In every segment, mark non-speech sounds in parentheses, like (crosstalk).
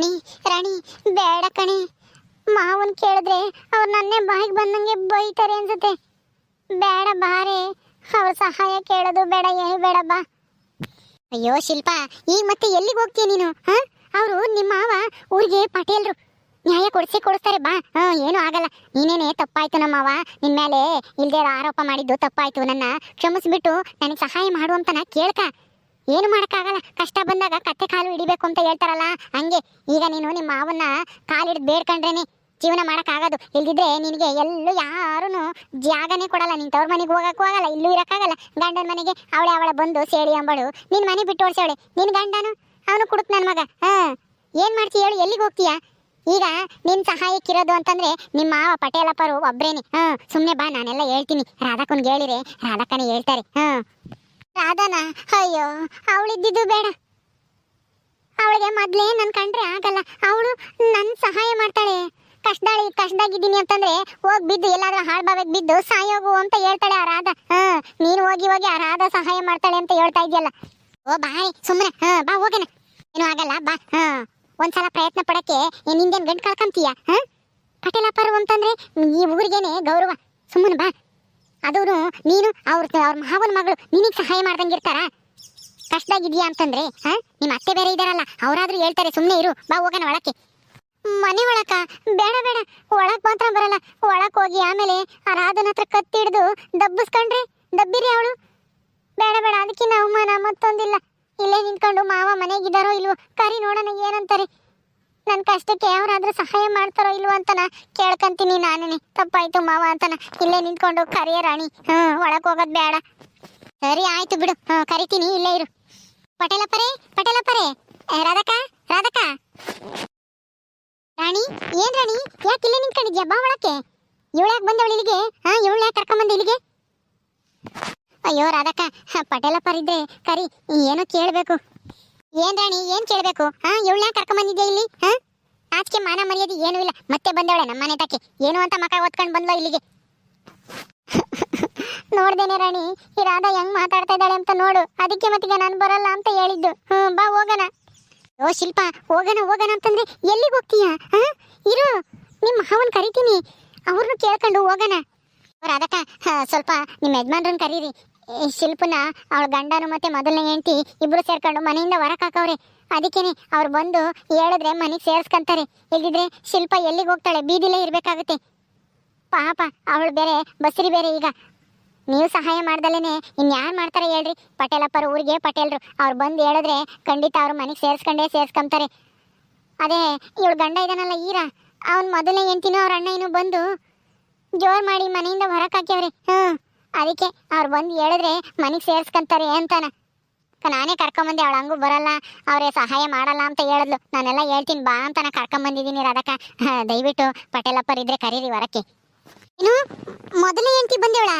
ರಾಣಿ ರಾಣಿ, ಬೇಡ ಕಣೆ. ಮಾವನ್ ಕೇಳಿದ್ರೆ ಅವ್ರ ನನ್ನೇ ಬಾಯಿಗೆ ಬಂದಂಗೆ ಬೈತಾರೆ ಅನ್ಸುತ್ತೆ. ಬೇಡ ಬಾರೆ, ಅವ್ರ ಸಹಾಯ ಕೇಳೋದು ಬೇಡ ಏನು ಬೇಡ ಬಾ. ಅಯ್ಯೋ ಶಿಲ್ಪ ಈಗ ಮತ್ತೆ ಎಲ್ಲಿಗೆ ಹೋಗ್ತೀಯ ನೀನು, ಹಾ? ಅವರು ನಿಮ್ಮ ಮಾವ ಊರಿಗೆ ಪಟೇಲ್ರು. ನ್ಯಾಯ ಕೊಡಿಸಿ ಕೊಡಿಸ್ತಾರೆ, ಬಾ. ಹಾ, ಏನು ಆಗಲ್ಲ. ನೀನೇನೆ ತಪ್ಪಾಯ್ತು ಮಾವ. ನಿನ್ ಮೇಲೆ ಇಲ್ದೇ ಆರೋಪ ಮಾಡಿದ್ದು ತಪ್ಪಾಯ್ತು. ನನ್ನ ಕ್ಷಮಿಸ್ಬಿಟ್ಟು ನನಗೆ ಸಹಾಯ ಮಾಡು ಅಂತ ನಾ ಕೇಳ್ಕ. ಏನು ಮಾಡೋಕ್ಕಾಗಲ್ಲ? ಕಷ್ಟ ಬಂದಾಗ ಕತ್ತೆ ಕಾಲು ಹಿಡಿಬೇಕು ಅಂತ ಹೇಳ್ತಾರಲ್ಲ, ಹಂಗೆ. ಈಗ ನೀನು ನಿಮ್ಮ ಮಾವನ್ನ ಕಾಲಿಡ್ದು ಬೇಡ್ಕೊಂಡ್ರೇನೆ ಜೀವನ ಮಾಡೋಕ್ಕಾಗೋದು. ಇಲ್ದಿದ್ರೆ ನಿನಗೆ ಎಲ್ಲೂ ಯಾರೂ ಜಾಗನೇ ಕೊಡಲ್ಲ. ನೀನ್ ತವ್ರ ಮನೆಗೆ ಹೋಗೋಕ್ಕೂ ಆಗಲ್ಲ, ಇಲ್ಲೂ ಇರೋಕ್ಕಾಗಲ್ಲ. ಗಂಡನ ಮನೆಗೆ ಅವಳೆ ಅವಳ ಬಂದು ಸೇಡಿ ಅಂಬಳು. ನಿನ್ ಮನೆ ಬಿಟ್ಟು ಓಡಿಸವಳೆ. ನಿನ್ ಗಂಡನು? ಅವನು ಕುಡುಕ್ ನನ್ನ ಮಗ. ಹಾಂ. ಏನು ಮಾಡ್ತೀಯ ಹೇಳು, ಎಲ್ಲಿಗೆ ಹೋಗ್ತೀಯಾ? ಈಗ ನಿನ್ ಸಹಾಯಕ್ಕಿರೋದು ಅಂತಂದ್ರೆ ನಿಮ್ಮ ಮಾವ ಪಟೇಲಪ್ಪರು ಒಬ್ಬರೇನೆ ಹಾಂ ಸುಮ್ಮನೆ ಬಾ, ನಾನೆಲ್ಲ ಹೇಳ್ತೀನಿ. ರಾಧಕ್ಕನಿಗೆ ಹೇಳಿರಿ ರಾಧಕ್ಕನೇ ಹೇಳ್ತಾರೆ. ಹಾ. ರಾಧಾನ, ಅಯ್ಯೋ, ಅವಳಿದ್ದಿದ್ದು ಬೇಡ. ಅವಳಿಗೆ ಮೊದ್ಲೇ ನನ್ ಕಂಡ್ರೆ ಆಗಲ್ಲ. ಅವಳು ನನ್ ಸಹಾಯ ಮಾಡ್ತಾಳೆ. ಕಷ್ಟದಾಳಿ ಕಷ್ಟದಾಗಿದ್ದೀನಿ ಅಂತಂದ್ರೆ ಹೋಗ್ ಬಿದ್ದು ಎಲ್ಲಾದ್ರೂ ಹಾಳ್ಬಾಬೇಕು ಬಿದ್ದು ಸಾಯೋಗು ಅಂತ ಹೇಳ್ತಾಳೆ ಆ ರಾಧ. ಹಾ, ನೀನು ಹೋಗಿ ಹೋಗಿ ಆ ರಾಧ ಸಹಾಯ ಮಾಡ್ತಾಳೆ ಅಂತ ಹೇಳ್ತಾ ಇದೆಯಲ್ಲ. ಓ, ಬಾಯ್ ಸುಮ್ಮನೆ ಹಾ, ಬಾ ಹೋಗೋಣ ಏನು ಆಗಲ್ಲ, ಬಾ. ಹಾ, ಒಂದ್ಸಲ ಪ್ರಯತ್ನ ಪಡಕ್ಕೆ ನಿಂದೇನ್ ಗಂಟ್ ಕಳ್ಕೊಂತೀಯ? ಹಾ? ಪಟೇಲಪ್ಪರು ಅಂತಂದ್ರೆ ಈ ಊರಿಗೇನೆ ಗೌರವ. ಸುಮ್ಮನೆ ಬಾ. ಅದು ನೀನು ಅವ್ರ ಅವ್ರ ಮಾವನ ಮಗಳು ನಿನಗೆ ಸಹಾಯ ಮಾಡ್ದಂಗಿರ್ತಾರ. ಆಗಿದೀಯ ಅಂತಂದ್ರೆ, ಹಾ? ನಿಮ್ಮ ಅತ್ತೆ ಬೇರೆ ಇದಾರಲ್ಲ, ಅವರಾದ್ರೂ ಹೇಳ್ತಾರೆ ಸುಮ್ಮನೆ ಇರು, ಬಾ ಹೋಗೋಣ ಒಳಕ್ಕೆ. ಮನೆ ಒಳಕ? ಬೇಡ ಬೇಡ ಒಳಕ್ ಮಾತ್ರ ಬರಲ್ಲ. ಒಳಕ್ ಹೋಗಿ ಆಮೇಲೆ ಆ ಹತ್ರ ಕತ್ತಿ ಹಿಡ್ದು ದಬ್ಬಿಸ್ಕೊಂಡ್ರೆ, ದಬ್ಬಿರಿ ಅವಳು. ಬೇಡ ಬೇಡ, ಅದಕ್ಕಿನ್ನ ಅವಮಾನ ಮತ್ತೊಂದಿಲ್ಲ. ಇಲ್ಲೇ ನಿಂತ್ಕೊಂಡು ಮಾವ ಮನೆಗಿದ್ದಾರೋ ಇಲ್ವೋ, ಕರಿ ನೋಡೋಣ ಏನಂತಾರೆ. ನನ್ನ ಕಷ್ಟಕ್ಕೆ ಯಾರಾದ್ರೂ ಸಹಾಯ ಮಾಡ್ತಾರೋ ಇಲ್ವೋ ಅಂತನ ಕೇಳ್ಕಂತೀನಿ ನಾನೇ ತಪ್ಪಾಯ್ತು ಮಾವ ಅಂತನ. ಇಲ್ಲೇ ನಿಂತ್ಕೊಂಡು ಕರಿಯ ರಾಣಿ. ಹ್ಮ್, ಒಳಕ್ ಹೋಗೋದ್ ಬೇಡ ಸರಿ, ಆಯ್ತು ಬಿಡು. ಹ್ಮ್, ಕರಿತೀನಿ, ಇಲ್ಲೇ ಇರು. ಪಟೇಲಪ್ಪರೇ ಪಟೇಲಪ್ಪರೇ. ರಾಧಕ ರಾಧಕ. ರಾಣಿ, ಏನ್ ರಾಣಿ? ಯಾಕೆ ಇಲ್ಲೇ ನಿಂತ್ಕೊಂಡಿದ್ಯಾ? ಬಾ ಒಳಕ್ಕೆ. ಇವಳು ಯಾಕೆ ಬಂದವಳು ಇಲ್ಲಿಗೆ? ಹಾ, ಇವಳು ಯಾಕೆ ಕರ್ಕೊಂಬಂದ ಇಲ್ಲಿಗೆ? ಅಯ್ಯೋ ರಾಧಕ್ಕ ಪಟೇಲಪ್ಪರಿದ್ರೆ ಕರಿ, ಏನೋ ಕೇಳ್ಬೇಕು. ಏನ್ ರಾಣಿ, ಏನ್ ಕೇಳ್ಬೇಕು? ಹಾ? ಇವಳ ಕರ್ಕೊಂಡ್ ಬಂದಿದ್ದೆ ಇಲ್ಲಿ? ಹಾ? ಆಚೆ ಮಾನ ಮರ್ಯಾದೆ ಏನೂ ಇಲ್ಲ. ಮತ್ತೆ ಬಂದವಳೆ ನಮ್ಮ ಮನೆ ತಕ್ಕೆ. ಏನು ಅಂತ ಮಕ ಓದ್ಕೊಂಡು ಬಂದ್ಲ ಇಲ್ಲಿಗೆ? (laughs) ನೋಡ್ದೇನೆ ರಾಣಿ, ಈ ರಾಧಾ ಹೆಂಗ್ ಮಾತಾಡ್ತಾ ಇದ್ದಾಳೆ ಅಂತ ನೋಡು. ಅದಕ್ಕೆ ಮತ್ತೀಗ ನಾನು ಬರಲ್ಲ ಅಂತ ಹೇಳಿದ್ದು. ಹ್ಮ್, ಬಾ, ಹೋಗೋಣ. ಓ, ಶಿಲ್ಪ, ಹೋಗೋಣ ಹೋಗೋಣ ಅಂತಂದ್ರೆ ಎಲ್ಲಿಗೆ ಹೋಗ್ತೀಯಾ? ಹಾ? ಇರು ನಿಮ್ಮ ಮಾವನ್ ಕರಿತೀನಿ. ಅವ್ರನ್ನು ಕೇಳ್ಕೊಂಡು ಹೋಗೋಣ. ರಾಧಕ್ಕ ಸ್ವಲ್ಪ ನಿಮ್ಮ ಯಜಮಾನ್ರನ್ನ ಕರೀರಿ. ಶಿಲ್ಪನ ಅವಳ ಗಂಡನು ಮತ್ತೆ ಮೊದಲನೇ ಹೆಂಡತಿ ಇಬ್ರು ಸೇರ್ಕೊಂಡು ಮನೆಯಿಂದ ಹೊರಕ್ ಹಾಕವ್ರೆ. ಅದಕ್ಕೇನೆ ಅವ್ರು ಬಂದು ಹೇಳಿದ್ರೆ ಮನೆಗೆ ಸೇರ್ಸ್ಕೊಂತಾರೆ. ಇಲ್ದಿದ್ರೆ ಶಿಲ್ಪ ಎಲ್ಲಿಗೆ ಹೋಗ್ತಾಳೆ? ಬೀದಿಲೇ ಇರಬೇಕಾಗುತ್ತೆ. ಪಾಪ, ಅವಳು ಬೇರೆ, ಬಸ್ರಿ ಬೇರೆ ಈಗ. ನೀವು ಸಹಾಯ ಮಾಡ್ದಲೇನೆ ಇನ್ಯಾರು ಮಾಡ್ತಾರೆ ಹೇಳ್ರಿ. ಪಟೇಲಪ್ಪರ ಊರಿಗೆ ಪಟೇಲ್ರು. ಅವ್ರು ಬಂದು ಹೇಳಿದ್ರೆ ಖಂಡಿತ ಅವ್ರ ಮನೆಗೆ ಸೇರ್ಸ್ಕೊಂಡೇ ಸೇರ್ಸ್ಕೊಂತಾರೆ ಅದೇ, ಇವಳು ಗಂಡ ಇದಾನಲ್ಲ ಈರ. ಅವನು ಮೊದಲನೇ ಹೆಂಡ್ತಿನೋ ಅವ್ರ ಅಣ್ಣ ಏನೋ ಬಂದು ಜೋರ್ ಮಾಡಿ ಮನೆಯಿಂದ ಹೊರಕ್ ಹಾಕ್ಯವ್ರೆ. ಅದಕ್ಕೆ ಅವ್ರು ಬಂದು ಹೇಳಿದ್ರೆ ಮನೆಗೆ ಸೇರ್ಸ್ಕೊಂತಾರೆ ಅಂತಾನ. ನಾನೇ ಕರ್ಕೊಂಬಂದೆ, ಅವಳು ಹಂಗೂ ಬರಲ್ಲ, ಅವರೇ ಸಹಾಯ ಮಾಡಲ್ಲ ಅಂತ ಹೇಳಿದ್ಲು. ನಾನೆಲ್ಲ ಹೇಳ್ತೀನಿ, ಬಾ ಅಂತ ನಾ ಕರ್ಕೊಂಬಂದಿದ್ದೀನಿ ರಾಧಕ್ಕ ದಯವಿಟ್ಟು ಪಟೇಲಪ್ಪರ್ ಇದ್ರೆ ಕರೀರಿ ಹೊರಕ್ಕೆ ಏನು? ಮೊದಲನೇ ಹೆಂಡತಿ ಬಂದೇವಳ?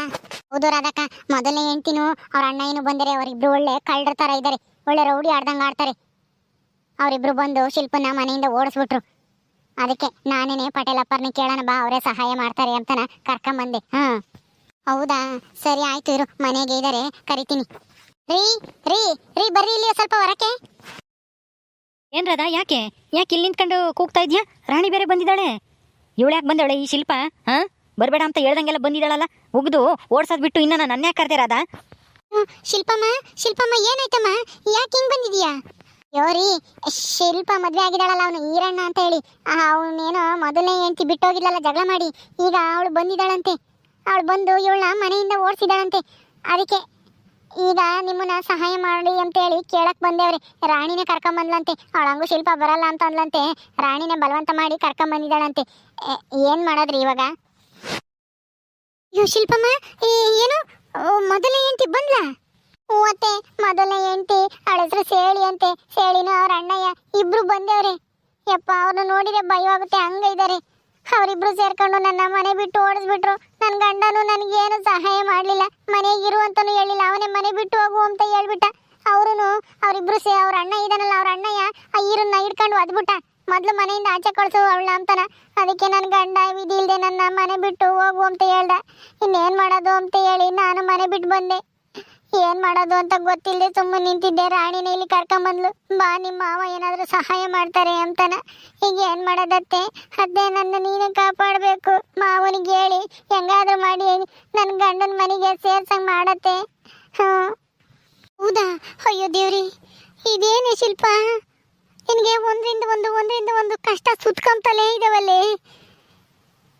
ಹೌದು ರಾಧಕ್ಕ ಮೊದಲನೇ ಹೆಂಡತಿನೂ ಅವ್ರ ಅಣ್ಣ ಏನು ಬಂದರೆ ಅವರಿಬ್ರು ಒಳ್ಳೆ ಕಳ್ಳರ ಥರ ಇದ್ದಾರೆ. ಒಳ್ಳೆ ರೌಡಿ ಆಡ್ದಂಗೆ ಆಡ್ತಾರೆ. ಅವರಿಬ್ರು ಬಂದು ಶಿಲ್ಪನ ಮನೆಯಿಂದ ಓಡಿಸ್ಬಿಟ್ರು. ಅದಕ್ಕೆ ನಾನೇನೆ ಪಟೇಲಪ್ಪರ್ನ ಕೇಳೋಣ, ಬಾ, ಅವರೇ ಸಹಾಯ ಮಾಡ್ತಾರೆ ಅಂತನ ಕರ್ಕೊಂಬಂದೆ. ಹಾ ಹೌದಾ? ಸರಿ ಆಯ್ತು ಇರು. ಮನೆಗೆ ಇದಾರೆ. ಕರಿತೀನಿ. ರೀ ರೀ ರೀ ಬರ್ರಿ ಇಲ್ಲಿ ಸ್ವಲ್ಪ ಹೊರಕ್ಕೆ. ಏನ್ ರಾಧಾ ಯಾಕೆ? ಯಾಕೆ ಇಲ್ಲಿ ನಿಂತ್ಕೊಂಡು ಕೂಗ್ತಾ ಇದ್ಯಾ? ರಾಣಿ ಬೇರೆ ಬಂದಿದ್ದಾಳೆ. ಇವಳು ಯಾಕೆ ಬಂದವಳೆ ಈ ಶಿಲ್ಪ? ಹಾ? ಬರಬೇಡ ಅಂತ ಹೇಳ್ದಂಗೆಲ್ಲ ಬಂದಿದ್ದಾಳಲ್ಲ? ಉಗ್ದು ಓಡ್ಸೋದ್ ಬಿಟ್ಟು ಇನ್ನ ನನ್ನ ಯಾಕೆ ರಾಧಾ? ಶಿಲ್ಪಮ್ಮ ಶಿಲ್ಪಮ್ಮ ಏನಾಯ್ತಮ್ಮ? ಯಾಕೆ ಹಿಂಗ್ ಬಂದಿದ್ಯಾ ಯೋರಿ ಶಿಲ್ಪ ಮದ್ವೆ ಆಗಿದ್ದಾಳಲ್ಲ ಅವನು ಈರಣ್ಣ ಅಂತ ಹೇಳಿ. ಅವನೇನೋ ಮೊದಲನೇ ಹೆಂಡತಿ ಬಿಟ್ಟೋಗಿಲ್ಲಲ್ಲ ಜಗಳ ಮಾಡಿ. ಈಗ ಅವಳು ಬಂದಿದ್ದಾಳಂತೆ. ಅವಳು ಬಂದು ಇವಳನ್ನ ಮನೆಯಿಂದ ಓಡಿಸಿದಾಳಂತೆ. ಅದಕ್ಕೆ ಈಗ ನಿಮ್ಮನ್ನ ಸಹಾಯ ಮಾಡಿ ಅಂತ ಹೇಳಿ ಕೇಳಕ್ ಬಂದೇವ್ರಿ. ರಾಣಿನೇ ಕರ್ಕೊಂಬಂದ್ಲಂತೆ. ಅವಳ ಹಂಗು ಶಿಲ್ಪ ಬರಲ್ಲ ಅಂತ ಅಂದ್ಲಂತೆ ರಾಣಿನೇ ಬಲವಂತ ಮಾಡಿ ಕರ್ಕೊಂಬಂದಿದ್ದಾಳಂತೆ. ಏನ್ ಮಾಡೋದ್ರಿ ಇವಾಗ? ಶಿಲ್ಪಮ್ಮ ಏನು? ಮೊದಲೇ ಹೆಂಡತಿ ಬಂದ್ಲ? ಮತ್ತೆ ಮೊದಲನೇ ಹೆಂಡತಿ ಅವಳ ಹೆಸರು ಸೇಳಿ ಅಂತೆ. ಸೇಳಿನ ಅವ್ರ ಅಣ್ಣಯ್ಯ ಇಬ್ರು ಬಂದೇವ್ರಿ. ಯಪ್ಪ ಅವ್ರನ್ನ ನೋಡಿದ್ರೆ ಭಯವಾಗುತ್ತೆ ಹಂಗ ಇದಾರೆ ಅವರಿಬ್ರು ಸೇರ್ಕೊಂಡು ನನ್ನ ಮನೆ ಬಿಟ್ಟು ಓಡಿಸ್ಬಿಟ್ರು. ನನ್ನ ಗಂಡನು ನನಗೇನು ಸಹಾಯ ಮಾಡಲಿಲ್ಲ. ಮನೆಗೆ ಇರು ಅಂತಲೂ ಹೇಳಿಲ್ಲ. ಅವನೇ ಮನೆ ಬಿಟ್ಟು ಹೋಗು ಅಂತ ಹೇಳ್ಬಿಟ್ಟ. ಅವರೂ ಅವರಿಬ್ರು ಸೇ ಅವ್ರ ಅಣ್ಣ ಇದಾನಲ್ಲ, ಅವ್ರ ಅಣ್ಣಯ್ಯ, ಆ ಈರನ್ನ ಹಿಡ್ಕೊಂಡು ಒದ್ಬಿಟ್ಟ. ಮೊದಲು ಮನೆಯಿಂದ ಆಚೆ ಕಳಿಸು ಅವಳ ಅಂತಾನ. ಅದಕ್ಕೆ ನನ್ನ ಗಂಡ ವಿಧಿ ಇಲ್ಲದೆ ನನ್ನ ಮನೆ ಬಿಟ್ಟು ಹೋಗು ಅಂತ ಹೇಳ್ದ. ಇನ್ನೇನು ಮಾಡೋದು ಅಂತ ಹೇಳಿ ನಾನು ಮನೆ ಬಿಟ್ಟು ಬಂದೆ. ಏನ್ ಮಾಡೋದು ಅಂತ ಗೊತ್ತಿಲ್ಲದೆ ಸುಮ್ಮನೆ ನಿಂತಿದ್ದೆ. ರಾಣಿನ ಇಲ್ಲಿ ಕರ್ಕೊಂಬಂದ್ಲು. ಬಾ ನಿಮ್ಮ ಮಾವ ಏನಾದ್ರು ಸಹಾಯ ಮಾಡ್ತಾರೆ ಅಂತಾನ. ಈಗ ಏನ್ ಮಾಡೋದತ್ತೆ? ಅದೇ ನನ್ನ ನೀನೇ ಕಾಪಾಡಬೇಕು. ಮಾವನಿಗೆ ಹೇಳಿ, ಹೆಂಗಾದ್ರೂ ಮಾಡಿ ನನ್ನ ಗಂಡನ ಮನೆಗೆ ಸೇರ್ಸಂಗ್ ಮಾಡತ್ತೆ. ಹೌದಾ? ಅಯ್ಯೋ ದೇವ್ರಿ, ಇದೇನೇ ಶಿಲ್ಪ? ನಿನಗೆ ಒಂದರಿಂದ ಒಂದು ಒಂದರಿಂದ ಒಂದು ಕಷ್ಟ ಸುತ್ಕೊಂತಲೇ ಇದಾವಲ್ಲೇ?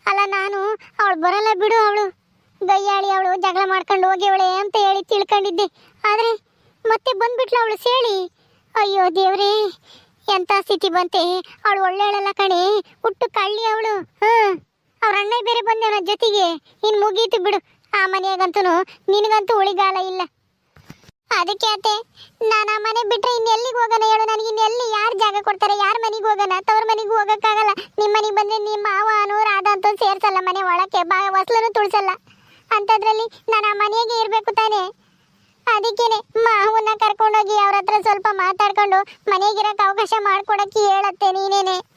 ಅಲ್ಲ, ನಾನು, ಅವಳು ಬರಲ್ಲ ಬಿಡು ಅವಳು. ಗಯ್ಯಾಳಿ ಅವಳು ಜಗಳ ಮಾಡ್ಕೊಂಡು ಹೋಗ್ಯವಳೆ ಅಂತ ಹೇಳಿ ತಿಳ್ಕೊಂಡಿದ್ದೆ. ಆದರೆ ಮತ್ತೆ ಬಂದ್ಬಿಟ್ಲು ಅವಳು ಸೇಳಿ. ಅಯ್ಯೋ ದೇವ್ರೇ ಎಂಥ ಸ್ಥಿತಿ ಬಂತೆ? ಅವಳು ಒಳ್ಳೆಳಲ್ಲ ಕಣೆ. ಹುಟ್ಟು ಕಳ್ಳಿ ಅವಳು. ಹಾಂ, ಅವ್ರ ಅಣ್ಣ ಬೇರೆ ಬಂದವನ ಜೊತೆಗೆ. ಇನ್ನು ಮುಗೀತು ಬಿಡು. ಆ ಮನೆಯಾಗಂತೂ ನಿನಗಂತೂ ಉಳಿಗಾಲ ಇಲ್ಲ. ಅದಕ್ಕೆ ಅತ್ತೆ ನಾನು ಆ ಮನೆ ಬಿಟ್ರೆ ಇನ್ನೆಲ್ಲಿಗೆ ಹೋಗೋಣ ಹೇಳು? ನನಗೆ ಇನ್ನೆಲ್ಲಿ ಯಾರು ಜಾಗ ಕೊಡ್ತಾರೆ? ಯಾರ ಮನೆಗೆ ಹೋಗೋಣ? ತವ್ರ ಮನೆಗೆ ಹೋಗೋಕ್ಕಾಗಲ್ಲ. ನಿಮ್ಮ ಮನೆಗೆ ಬಂದ್ರೆ ನಿಮ್ಮ ಮಾವ, ನೂರು ರಾಧ ಅಂತ ಸೇರ್ಸಲ್ಲ ಮನೆ ಒಳಕ್ಕೆ. ಬಾ, ಹೊಸ್ಲನು ತುಳ್ಸಲ್ಲ. ಅಂಥದ್ರಲ್ಲಿ ನಾನು ಆ ಮನೆಗೆ ಇರಬೇಕು ತಾನೇ. ಅದಕ್ಕೇನೆ ಮಾವನ್ನ ಕರ್ಕೊಂಡೋಗಿ ಅವ್ರ ಹತ್ರ ಸ್ವಲ್ಪ ಮಾತಾಡ್ಕೊಂಡು ಮನೆಗಿರಕ್ಕೆ ಅವಕಾಶ ಮಾಡ್ಕೊಡಕ್ಕೆ ಹೇಳತ್ತೆ ನೀನೇನೆ.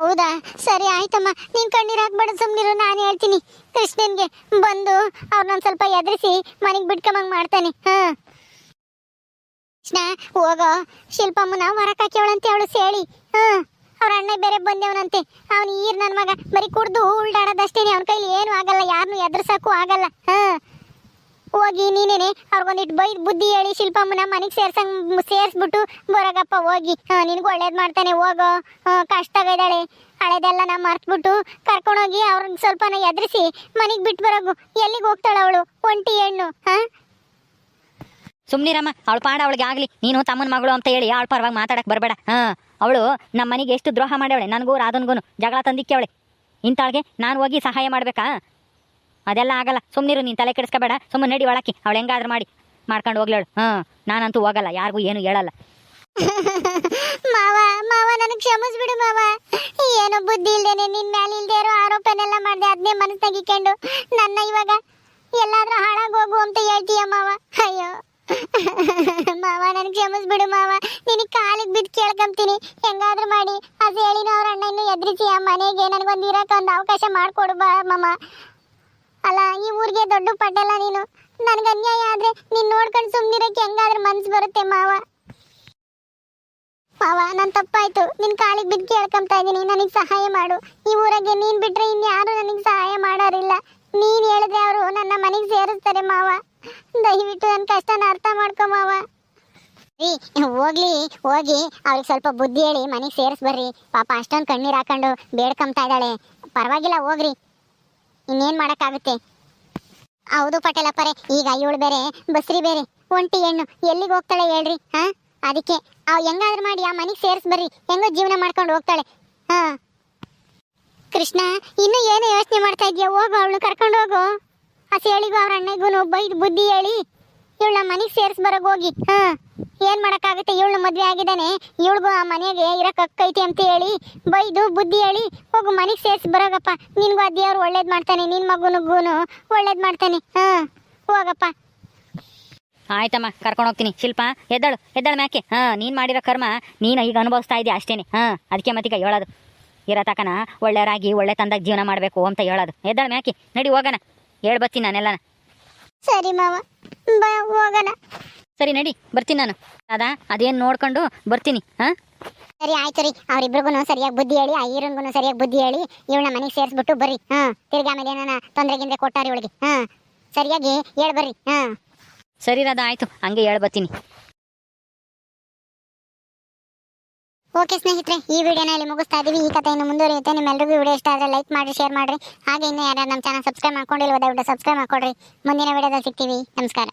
ಹೌದಾ? ಸರಿ ಆಯ್ತಮ್ಮ. ನೀನ್ ಕಣ್ಣೀರು ಹಾಕ್ಬೇಡ ಸುಮ್ಮನಿರು ನಾನು ಹೇಳ್ತೀನಿ. ಕೃಷ್ಣನ್ಗೆ ಬಂದು ಅವ್ರನ್ನ ಸ್ವಲ್ಪ ಎದುರಿಸಿ ಮನೆಗೆ ಬಿಟ್ಕೊಂಬಂಗ್ ಮಾಡ್ತಾನೆ. ಹಾ. ಕೃಷ್ಣ, ಹೋಗೋ. ಶಿಲ್ಪಮ್ಮನ ಹೊರಕ್ ಹಾಕ್ಯವಳಂತೆ ಅವಳು ಸೇಳಿ. ಹಾ. ಅವ್ರ ಅಣ್ಣ ಬೇರೆ ಬಂದೇವನಂತೆ. ಅವನು ಈರ್ ನನ್ನ ಮಗ. ಬರೀ ಕುಡ್ದು ಉಲ್ಡಾಡೋದಷ್ಟೇನೆ. ಅವನ ಕೈಲಿ ಏನು ಆಗಲ್ಲ. ಯಾರನ್ನು ಎದುರ್ಸಕ್ಕೂ ಆಗಲ್ಲ. ಹಾ. ಹೋಗಿ ನೀನೇನೆ. ಅವ್ರಿಗೊಂದಿಟ್ಟು ಬೈ ಬುದ್ಧಿ ಹೇಳಿ ಶಿಲ್ಪಮ್ಮನ ಮನೆಗೆ ಸೇರ್ಸಂಗ್ ಸೇರಿಸ್ಬಿಟ್ಟು, ಬರೋಗಪ್ಪ, ಹೋಗಿ. ಹಾ, ನಿನಗೂ ಒಳ್ಳೇದು ಮಾಡ್ತಾನೆ. ಹೋಗೋ. ಕಷ್ಟ ಇದ್ದಾಳೆ. ಹಳೆದೆಲ್ಲ ನಾ ಮರ್ತ್ಬಿಟ್ಟು ಕರ್ಕೊಂಡೋಗಿ ಅವ್ರನ್ನ ಸ್ವಲ್ಪನ ಎದ್ರಿಸಿ ಮನೆಗೆ ಬಿಟ್ಟು ಬರೋಗು. ಎಲ್ಲಿಗೆ ಹೋಗ್ತಾಳೆ ಅವಳು? ಒಂಟಿ ಹೆಣ್ಣು. ಹಾ? ಸುಮ್ನಿರಮ್ಮ, ಅವಳು ಪಾಡ ಅವಳಿಗೆ ಆಗ್ಲಿ. ನೀನು ತಮ್ಮನ ಮಗಳು ಅಂತ ಹೇಳಿ ಅವಳ ಪರವಾಗಿ ಮಾತಾಡಕ್ ಬರಬೇಡ. ಹಾ, ಅವಳು ನಮ್ಮ ಮನೆಗೆ ಎಷ್ಟು ದ್ರೋಹ ಮಾಡ್ಯವಳೆ. ನನಗೂ ರಾಧನ್ಗೂ ಜಗಳ ತಂದಿಕ್ಕವಳೆ ಇಂಥವಳಿಗೆ ನಾನು ಹೋಗಿ ಸಹಾಯ ಮಾಡ್ಬೇಕಾ? ಅದೆಲ್ಲ ಆಗಲ್ಲ. ಸುಮ್ನಿರು, ನೀನು ತಲೆ ಕೆಡಿಸ್ಕೋಬೇಡ. ಸುಮ್ಮನೆ ನಡಿ ಒಳಕ್ಕೆ. ಅವಳು ಹೆಂಗಾದ್ರೂ ಮಾಡಿ. ಮಾಡ್ಕೊಂಡು ಹೋಗ್ಲೇಳು ಹಾ, ನಾನಂತೂ ಹೋಗಲ್ಲ. ಯಾರಿಗೂ ಏನು ಹೇಳಲ್ಲ. (laughs) ಮಾವ ಮಾವ, ನನಗೆ ಕ್ಷಮಿಸ್ಬಿಡು ಮಾವ. ಏನೋ ಬುದ್ಧಿ ಇಲ್ದೇನೆ ನಿನ್ನ ಇರೋ ಆರೋಪನೆಲ್ಲ ಮಾಡಿದೆ ಅದನ್ನೇ ಮನಸ್ಸಾಗಿ ಇಕ್ಕೊಂಡು. ನನ್ನ ಇವಾಗ ಎಲ್ಲಾದ್ರೂ ಹಾಳಾಗಿ ಹೋಗು ಅಂತ ಹೇಳ್ತೀಯ ಮಾವ. ಅಯ್ಯೋ. ಮಾವ ಬಿಡು ಮಾವ. ನಿನಗೆ ಕಾಲಿಗೆ ಬಿದ್ದು ಕೇಳ್ಕೊಂತೀನಿ. ಹೆಂಗಾದ್ರೂ ಮಾಡಿ. ಅದು ಹೇಳಿನ ಅವ್ರ ಅಣ್ಣ ಇನ್ನು ಎದ್ರಿಸಿ ಆ ಮನೆಗೆ ನನಗೊಂದು ಇರಕ್ಕೆ ಒಂದು ಅವಕಾಶ ಮಾಡಿಕೊಡು ಬಾ ಮಾಮ. ಅಲ್ಲ, ಈ ಊರಿಗೆ ದೊಡ್ಡ ಪಡ್ಡಲ್ಲ ನೀನು. ನನಗೆ ಅನ್ಯಾಯ ಆದ್ರೆ ನೀನ್ ನೋಡ್ಕೊಂಡು ಸುಮ್ಮನಿರಕ್ಕೆ ಹೆಂಗಾದ್ರೂ ಮನ್ಸು ಬರುತ್ತೆ ಮಾವ. ಮಾವ, ನನ್ ತಪ್ಪಾಯ್ತು. ನಿನ್ ಕಾಲಿಗೆ ಬಿದ್ದು ಕೇಳ್ಕೊಂತ ಇದೀನಿ. ನನಗೆ ಸಹಾಯ ಮಾಡು. ಈ ಊರಾಗೆ ನೀನು ಬಿಟ್ರೆ ಇನ್ಯಾರು ನನಗೆ ಸಹಾಯ ಮಾಡೋರಿಲ್ಲ. ನೀನು ಹೇಳಿದ್ರೆ ಅವರು ನನ್ನ ಮನೆಗೆ ಸೇರಿಸ್ತಾರೆ ಮಾವ. ದಯವಿಟ್ಟು ನನ್ನ ಕಷ್ಟನ ಅರ್ಥ ಮಾಡ್ಕೊ ಮಾವ. ಹೋಗ್ಲಿ, ಹೋಗಿ, ಅವ್ರಿಗೆ ಸ್ವಲ್ಪ ಬುದ್ಧಿ ಹೇಳಿ, ಮನೆಗೆ ಸೇರಿಸ್ಬರ್ರಿ ಪಾಪ ಅಷ್ಟೊಂದು ಕಣ್ಣೀರ್ ಹಾಕೊಂಡು ಬೇಡ್ಕೊಂತ ಇದ್ದಾಳೆ. ಪರವಾಗಿಲ್ಲ, ಹೋಗ್ರಿ. ಇನ್ನೇನ್ ಮಾಡಕ್ಕಾಗುತ್ತೆ? ಹೌದು ಪಟೇಲಪ್ಪರೇ ಈಗ ಇವಳು ಬೇರೆ, ಬಸ್ರಿ ಬೇರೆ, ಒಂಟಿ ಹೆಣ್ಣು, ಎಲ್ಲಿಗೆ ಹೋಗ್ತಾಳೆ ಹೇಳ್ರಿ, ಹಾ? ಅದಕ್ಕೆ ಅವ್ ಹೆಂಗಾದ್ರೂ ಮಾಡಿ, ಆ ಮನೆಗೆ ಸೇರ್ಸ್ ಬರ್ರಿ. ಹೆಂಗೋ ಜೀವನ ಮಾಡ್ಕೊಂಡು ಹೋಗ್ತಾಳೆ. ಹಾ. ಕೃಷ್ಣ, ಇನ್ನು ಏನು ಯೋಚನೆ ಮಾಡ್ತಾ ಇದೀಯ? ಹೋಗು ಅವಳು ಕರ್ಕೊಂಡು ಹೋಗು. ಆ ಸೇಳಿಗೂ ಅವ್ರ ಅಣ್ಣಗೂ ಬೈದ್ ಬುದ್ಧಿ ಹೇಳಿ. ಇವಳನ್ನ ಮನೆಗೆ ಸೇರ್ಸ್ ಬರೋಗ್ ಹೋಗಿ. ಹಾ ಏನ್ ಮಾಡಕ್ಕಾಗುತ್ತೆ? ಇವಳು ಮದ್ವೆ ಆಗಿದ್ದಾನೆ. ಇವಳಿಗೂ ಆ ಮನೆಗೆ ಇರಕ್ ಅಕ್ಕೈತಿ ಅಂತ ಹೇಳಿ ಬೈದು ಬುದ್ಧಿ ಹೇಳಿ ಹೋಗು ಮನೆಗೆ ಸೇರ್ಸ್ ಬರೋಗಪ್ಪ. ನಿನ್ಗೂ ಆ ದೇವ್ರು ಒಳ್ಳೇದ್ ಮಾಡ್ತಾನೆ ನಿನ್ ಮಗುನಿಗೂನು ಒಳ್ಳೇದ್ ಮಾಡ್ತಾನೆ. ಹಾ ಹೋಗಪ್ಪ. ಆಯ್ತಮ್ಮ ಕರ್ಕೊಂಡು ಹೋಗ್ತೀನಿ. ಶಿಲ್ಪ ಎದ್ದಳು ಎದ್ದಳು ಮ್ಯಾಕೆ? ಹಾಂ ನೀನು ಮಾಡಿರೋ ಕರ್ಮ ನೀನು ಈಗ ಅನುಭವಿಸ್ತಾ ಇದೆಯಾ ಅಷ್ಟೇನೆ. ಹಾಂ ಅದಕ್ಕೆ ಮತ್ತೀಗ ಹೇಳೋದು. ಇರೋ ತಕನ ಒಳ್ಳೆಯರಾಗಿ ಒಳ್ಳೆ ತಂದಾಗ ಜೀವನ ಮಾಡಬೇಕು ಅಂತ ಹೇಳೋದು. ಎದ್ದಳು ಮ್ಯಾಕೆ? ನಡಿ ಹೋಗೋಣ. ಹೇಳ್ಬತ್ತೀನಿ ನಾನೆಲ್ಲ ನಾನೆಲ್ಲನ. ಸರಿ ಮಾವ. ಹೋಗೋಣ ಸರಿ ನಡಿ ಬರ್ತೀನಿ ನಾನು. ಅದ ಅದೇನ್ ನೋಡ್ಕೊಂಡು ಬರ್ತೀನಿ ಹಾಂ? ಸರಿ ಆಯ್ತು ರೀ. ಅವ್ರಿಬ್ರಿಗೂ ಸರಿಯಾಗಿ ಬುದ್ಧಿ ಹೇಳಿ ಆ ಈರನ್ಗೂ ಸರಿಯಾಗಿ ಬುದ್ಧಿ ಹೇಳಿ ಇವಳನ್ನ ಮನೆಗೆ ಸೇರಿಸ್ಬಿಟ್ಟು ಬರ್ರಿ ಹಾ? ತಿರ್ಗಿ ಆಮೇಲೆ ಏನಾನ ತೊಂದರೆ ಗಿಂದ್ರೆ ಕೊಟ್ಟಾರಿ ಇವಳಿಗೆ ಹಾ? ಸರಿಯಾಗಿ ಹೇಳ್ ಬರ್ರಿ ಹಾ? ಸರಿ ರಾಧಾ ಆಯಿತು. ಹಂಗೆ ಹೇಳ್ ಓಕೆ ಸ್ನೇಹಿತರೆ, ಈ ವಿಡಿಯೋನ ಇಲ್ಲಿ ಮುಗಿಸ್ತಾ ಇದ್ದೀವಿ. ಈ ಕಥೆಯನ್ನು ಮುಂದುವರಿಯುತ್ತೆ. ನಿಮ್ಮೆಲ್ಲರಿಗೂ ವಿಡಿಯೋ ಇಷ್ಟ ಆದರೆ ಲೈಕ್ ಮಾಡಿ ಶೇರ್ ಮಾಡ್ರಿ. ಹಾಗೆ ಇನ್ನೂ ಯಾರು ನಮ್ಮ ಚಾನಲ್ ಸಬ್ಸ್ಕ್ರೈಬ್ ಮಾಡ್ಕೊಂಡಿಲ್ವ ದಯವಿಟ್ಟು ಸಬ್ಸ್ಕ್ರೈಬ್ ಮಾಡ್ಕೊಡ್ರಿ. ಮುಂದಿನ ವಿಡಿಯೋದಲ್ಲಿ ಸಿಗ್ತೀವಿ. ನಮಸ್ಕಾರ.